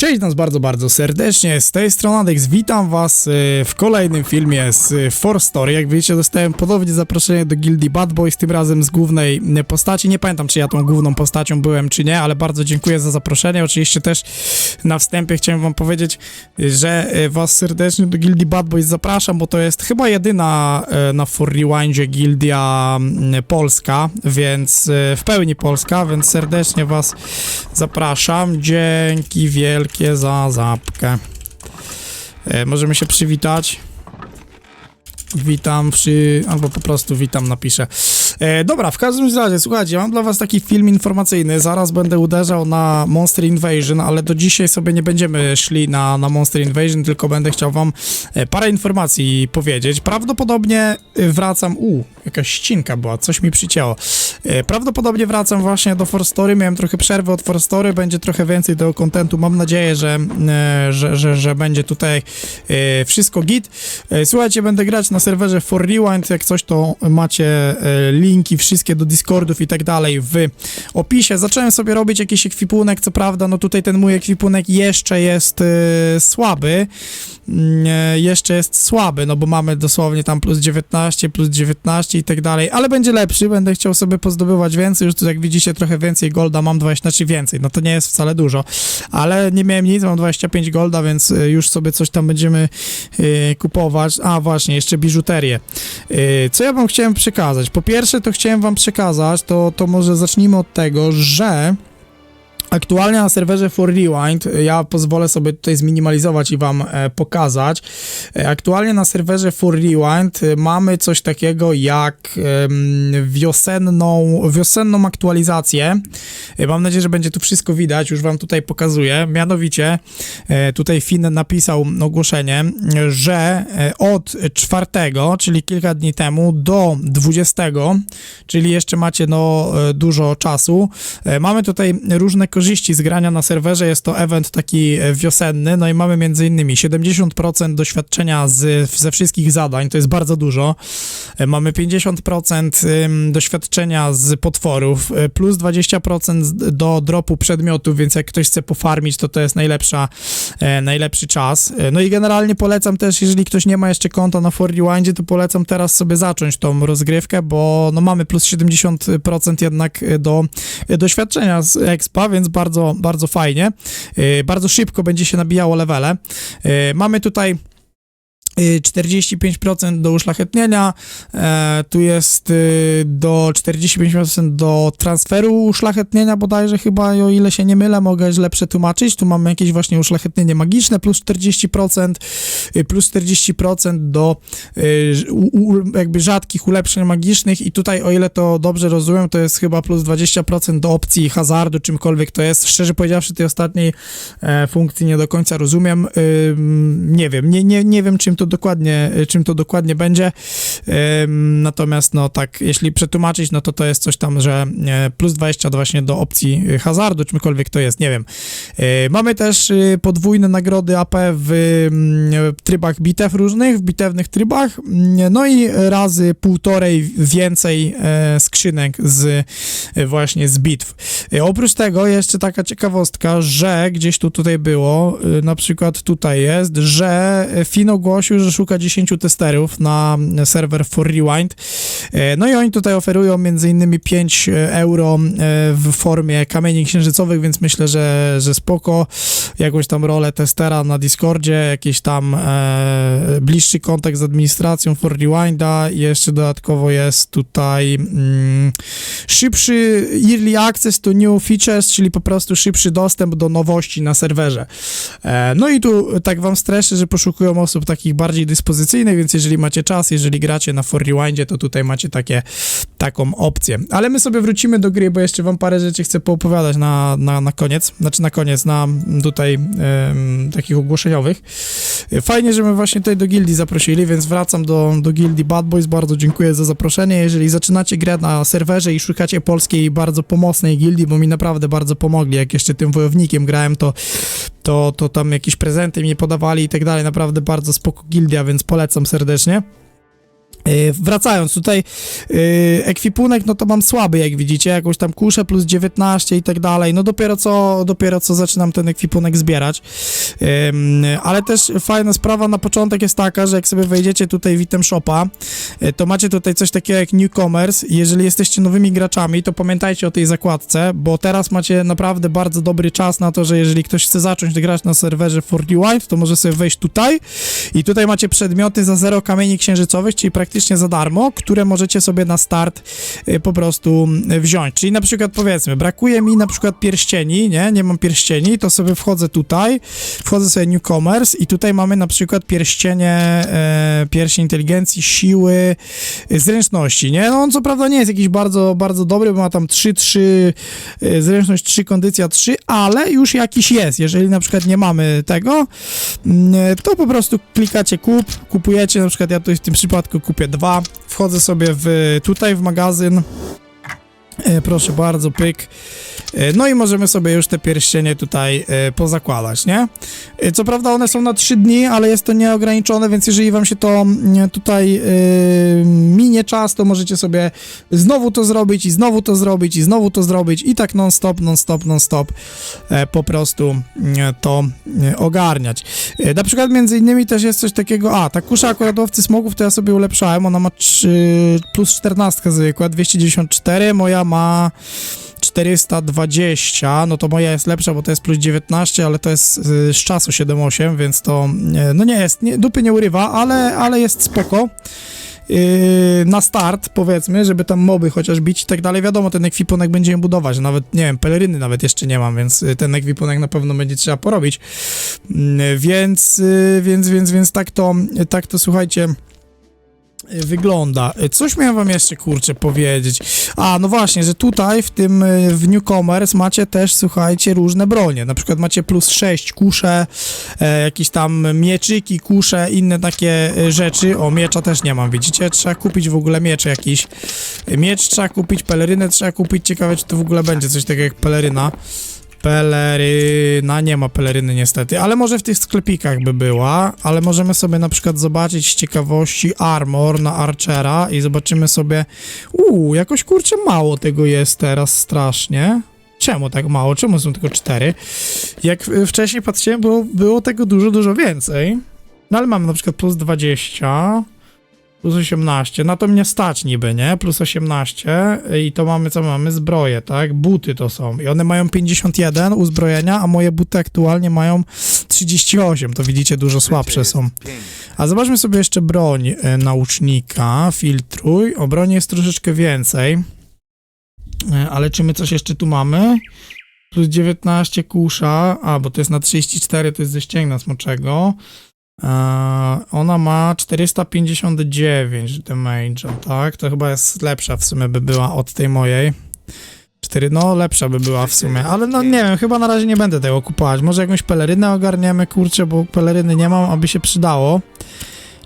Cześć nas bardzo, bardzo serdecznie, z tej strony Adex, witam was y, w kolejnym filmie z y, For Story. Jak wiecie, dostałem ponownie zaproszenie do gildii Bad Boys, tym razem z głównej y, postaci. Nie pamiętam, czy ja tą główną postacią byłem, czy nie, ale bardzo dziękuję za zaproszenie. Oczywiście też na wstępie chciałem wam powiedzieć, że was serdecznie do gildii Bad Boys zapraszam, bo to jest chyba jedyna na For Rewindzie gildia y, polska, więc w pełni polska, więc serdecznie was zapraszam. Dzięki wielkie za zapkę. E, możemy się przywitać. Witam przy... albo po prostu witam napiszę. E, dobra, w każdym razie, słuchajcie, mam dla was taki film informacyjny. Zaraz będę uderzał na Monster Invasion, ale do dzisiaj sobie nie będziemy szli na, na Monster Invasion, tylko będę chciał wam e, parę informacji powiedzieć. Prawdopodobnie e, wracam... U, jakaś ścinka była, coś mi przycięło. E, Prawdopodobnie wracam właśnie do Forstory. Miałem trochę przerwy od Forstory, będzie trochę więcej tego kontentu. Mam nadzieję, że, e, że, że, że będzie tutaj e, wszystko git. E, Słuchajcie, będę grać na serwerze For Rewind. Jak coś, to macie e, linki wszystkie do Discordów i tak dalej w opisie. Zacząłem sobie robić jakiś ekwipunek, co prawda, no tutaj ten mój ekwipunek jeszcze jest e, słaby. E, Jeszcze jest słaby, no bo mamy dosłownie tam plus 19, plus 19 i tak dalej, ale będzie lepszy, będę chciał sobie pozdobywać więcej, już tu jak widzicie trochę więcej golda mam 20, znaczy więcej, no to nie jest wcale dużo, ale nie miałem nic, mam 25 golda, więc e, już sobie coś tam będziemy e, kupować. A właśnie, jeszcze biżuterię. E, Co ja wam chciałem przekazać? Po pierwsze to chciałem wam przekazać, to, to może zacznijmy od tego, że Aktualnie na serwerze For Rewind, e, ja pozwolę sobie tutaj zminimalizować i wam e, pokazać. E, aktualnie na serwerze For Rewind e, mamy coś takiego jak wiosenną, wiosenną aktualizację. E, mam nadzieję, że będzie tu wszystko widać, już wam tutaj pokazuję. Mianowicie tutaj Finn napisał ogłoszenie, że od czwartego, czyli kilka dni temu, do 20, czyli jeszcze macie no dużo czasu, Mamy tutaj różne korzyści z grania na serwerze. Jest to event taki e, wiosenny, no i mamy między innymi 70% doświadczenia z, ze wszystkich zadań, to jest bardzo dużo. E, Mamy 50% ym, doświadczenia z potworów, e, plus 20% z- do dropu przedmiotów, więc jak ktoś chce pofarmić, to to jest najlepsza, najlepszy czas. No i generalnie polecam też, jeżeli ktoś nie ma jeszcze konta na For Rewindzie, to polecam teraz sobie zacząć tą rozgrywkę, bo no mamy plus 70% jednak do doświadczenia z expa, więc bardzo, bardzo fajnie. E, Bardzo szybko będzie się nabijało levele. E, Mamy tutaj 45% do uszlachetnienia, e, tu jest e, do 45% do transferu uszlachetnienia bodajże chyba, o ile się nie mylę, mogę źle przetłumaczyć, tu mamy jakieś właśnie uszlachetnienie magiczne plus 40%, e, plus 40% do jakby rzadkich ulepszeń magicznych i tutaj o ile to dobrze rozumiem, to jest chyba plus 20% do opcji hazardu, czymkolwiek to jest. Szczerze powiedziawszy, tej ostatniej e, funkcji nie do końca rozumiem. Nie wiem, nie, nie, nie wiem czym to dokładnie, czym to dokładnie będzie. Natomiast no tak, jeśli przetłumaczyć, no to to jest coś tam, że e, plus 20 do właśnie do opcji e, hazardu, czymkolwiek to jest, nie wiem. E, Mamy też podwójne nagrody AP w mm, trybach bitew różnych, w bitewnych trybach, Mm, no i razy półtorej więcej skrzynek z właśnie z bitw. Oprócz tego jeszcze taka ciekawostka, że gdzieś tu tutaj było, na przykład tutaj jest, że Fin ogłosił, że szuka 10 testerów na serwer For Rewind. E, No i oni tutaj oferują innymi 5 euro e, w formie kamieni księżycowych, więc myślę, że, że spoko. Jakąś tam rolę testera na Discordzie, jakiś tam e, bliższy kontakt z administracją For Rewinda i jeszcze dodatkowo jest tutaj mm, szybszy early access to new features, czyli po prostu szybszy dostęp do nowości na serwerze. E, no i tu tak wam streszę, że poszukują osób takich bardziej dyspozycyjnych, więc jeżeli macie czas, jeżeli gracie na For Rewindzie, to tutaj macie takie, taką opcję. Ale my sobie wrócimy do gry, bo jeszcze wam parę rzeczy chcę poopowiadać na, na, na koniec, znaczy na koniec, na tutaj em, takich ogłoszeniowych. Fajnie, że my właśnie tutaj do gildii zaprosili, więc wracam do, do gildii Bad Boys. Bardzo dziękuję za zaproszenie. Jeżeli zaczynacie grę na serwerze i szukacie polskiej bardzo pomocnej gildii, bo mi naprawdę bardzo pomogli, jak jeszcze tym wojownikiem grałem, to to, to tam jakieś prezenty mi podawali i tak dalej. Naprawdę bardzo spoko gildia, więc polecam serdecznie. Yy, Wracając tutaj, yy, ekwipunek, no to mam słaby, jak widzicie, jakąś tam kuszę plus 19 i tak dalej, no dopiero co, dopiero co zaczynam ten ekwipunek zbierać, ale też fajna sprawa na początek jest taka, że jak sobie wejdziecie tutaj w item shopa, yy, to macie tutaj coś takiego jak newcomers, jeżeli jesteście nowymi graczami, to pamiętajcie o tej zakładce, bo teraz macie naprawdę bardzo dobry czas na to, że jeżeli ktoś chce zacząć grać na serwerze 4D to może sobie wejść tutaj. I tutaj macie przedmioty za zero kamieni księżycowych, czyli praktycznie za darmo, które możecie sobie na start y, po prostu y, wziąć. Czyli na przykład powiedzmy, brakuje mi na przykład pierścieni, nie? Nie mam pierścieni, to sobie wchodzę tutaj, wchodzę sobie newcomers i tutaj mamy na przykład pierścienie, e, pierścień inteligencji, siły, y, zręczności, nie? No on co prawda nie jest jakiś bardzo, bardzo dobry, bo ma tam 3, 3, y, zręczność 3, kondycja 3, ale już jakiś jest. Jeżeli na przykład nie mamy tego, mm, to po prostu klikacie kup, kupujecie, na przykład ja tu w tym przypadku kupię dwa, wchodzę sobie w, tutaj w magazyn, Proszę bardzo, pyk. E, No i możemy sobie już te pierścienie tutaj e, pozakładać, nie? E, Co prawda one są na 3 dni, ale jest to nieograniczone, więc jeżeli wam się to mm, tutaj e, minie czas, to możecie sobie znowu to zrobić i znowu to zrobić i znowu to zrobić i tak non stop, non stop, non stop e, po prostu mm, to e, ogarniać. E, Na przykład między innymi też jest coś takiego, a ta kusza akurat łowcy to ja sobie ulepszałem, ona ma 3, plus 14 zwykła, 294, moja ma 420, no to moja jest lepsza, bo to jest plus 19, ale to jest y, z czasu 7.8, więc to y, no nie jest, nie, dupy nie urywa, ale, ale jest spoko. Yy, na start, powiedzmy, żeby tam moby chociaż bić i tak dalej. Wiadomo, ten ekwipunek będziemy budować. Nawet, nie wiem, peleryny nawet jeszcze nie mam, więc y, ten ekwipunek na pewno będzie trzeba porobić. Yy, więc, więc, więc, więc tak to, tak to słuchajcie y, wygląda. Coś miałem wam jeszcze, kurczę, powiedzieć. A, no właśnie, że tutaj w tym, y, w Newcomers macie też, słuchajcie, różne bronie. Na przykład macie plus 6 kusze, e, jakieś tam mieczyki, kusze, inne takie e, rzeczy. O, miecza też nie mam, widzicie? Trzeba kupić w ogóle miecz jakiś. E, Miecz trzeba kupić, pelerynę trzeba kupić. Ciekawe, czy to w ogóle będzie coś takiego jak peleryna. Peleryna, nie ma peleryny niestety, ale może w tych sklepikach by była, ale możemy sobie na przykład zobaczyć z ciekawości armor na Archera i zobaczymy sobie, uuu, jakoś kurczę mało tego jest teraz strasznie. Czemu tak mało? Czemu są tylko cztery? Jak wcześniej patrzyłem, było, było tego dużo, dużo więcej. No ale mamy na przykład plus 20, plus 18, na to mnie stać niby, nie? Plus 18 i to mamy, co mamy? Zbroje, tak? Buty to są i one mają 51 uzbrojenia, a moje buty aktualnie mają 38, to widzicie, dużo słabsze są. A zobaczmy sobie jeszcze broń e, naucznika, filtruj, o broni jest troszeczkę więcej, E, ale czy my coś jeszcze tu mamy? Plus 19 kusza, a bo to jest na 34, to jest ze ścięgna smoczego. E, ona ma 459 damage'a, tak? To chyba jest lepsza w sumie by była od tej mojej. 4, no lepsza by była w sumie, ale no nie wiem, chyba na razie nie będę tego kupować. Może jakąś pelerynę ogarniemy, kurczę, bo peleryny nie mam, aby się przydało.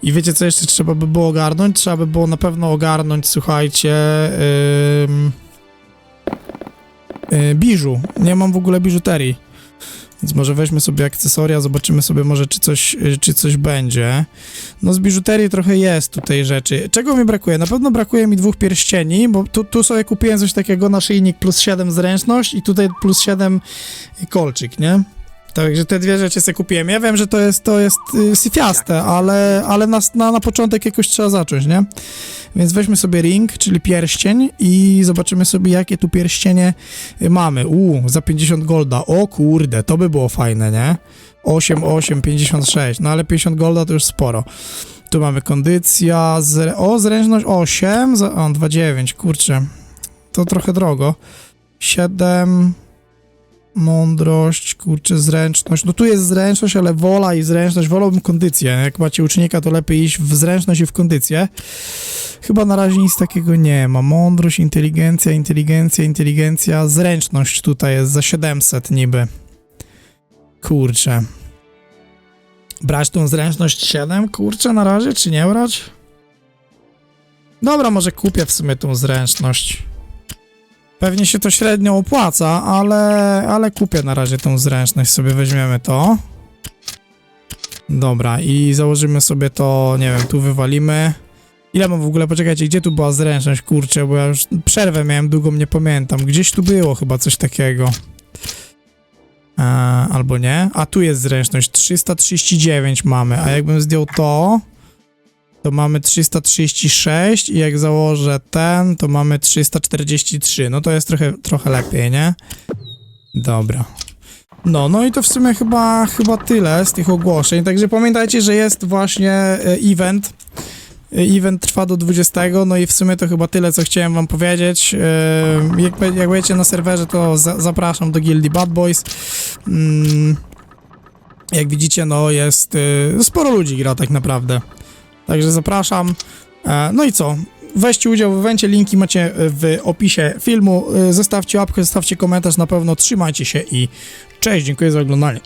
I wiecie co jeszcze trzeba by było ogarnąć? Trzeba by było na pewno ogarnąć, słuchajcie, ym, yy, biżu. Nie mam w ogóle biżuterii. Więc może weźmy sobie akcesoria, zobaczymy sobie może czy coś, y, czy coś będzie. No z biżuterii trochę jest tutaj rzeczy. Czego mi brakuje? Na pewno brakuje mi dwóch pierścieni, bo tu, tu sobie kupiłem coś takiego, naszyjnik plus 7 zręczność i tutaj plus 7 kolczyk, nie? Także te dwie rzeczy sobie kupiłem. Ja wiem, że to jest, to jest y, syfiaste, ale, ale na, na, na początek jakoś trzeba zacząć, nie? Więc weźmy sobie ring, czyli pierścień i zobaczymy sobie, jakie tu pierścienie mamy. Uuu, za 50 golda. O kurde, to by było fajne, nie? 8, 8, 56. No ale 50 golda to już sporo. Tu mamy kondycja, zre... o zręczność 8, za... o 2,9, kurczę. To trochę drogo. 7, mądrość, kurczę, zręczność. No tu jest zręczność, ale wola i zręczność. Wolałbym kondycję. Jak macie ucznika, to lepiej iść w zręczność i w kondycję. Chyba na razie nic takiego nie ma. Mądrość, inteligencja, inteligencja, inteligencja. Zręczność tutaj jest za 700 niby. Kurczę. Brać tą zręczność 7? Kurczę, na razie, czy nie brać? Dobra, może kupię w sumie tą zręczność. Pewnie się to średnio opłaca, ale, ale kupię na razie tą zręczność, sobie weźmiemy to. Dobra, i założymy sobie to, nie wiem, tu wywalimy. Ile mam w ogóle, poczekajcie, gdzie tu była zręczność, kurczę, bo ja już przerwę miałem długą, nie pamiętam. Gdzieś tu było chyba coś takiego. E, albo nie. A tu jest zręczność, 339 mamy, a jakbym zdjął to, to mamy 336 i jak założę ten, to mamy 343. No to jest trochę, trochę lepiej, nie? Dobra. No, no i to w sumie chyba, chyba tyle z tych ogłoszeń. Także pamiętajcie, że jest właśnie e, event. E, Event trwa do 20, no i w sumie to chyba tyle, co chciałem wam powiedzieć. E, Jak, jak będziecie na serwerze, to za, zapraszam do gildii Bad Boys. Mm, jak widzicie, no jest sporo ludzi gra tak naprawdę. Także zapraszam. E, No i co? Weźcie udział w evencie, linki macie w opisie filmu. E, Zostawcie łapkę, zostawcie komentarz na pewno. Trzymajcie się i cześć, dziękuję za oglądanie.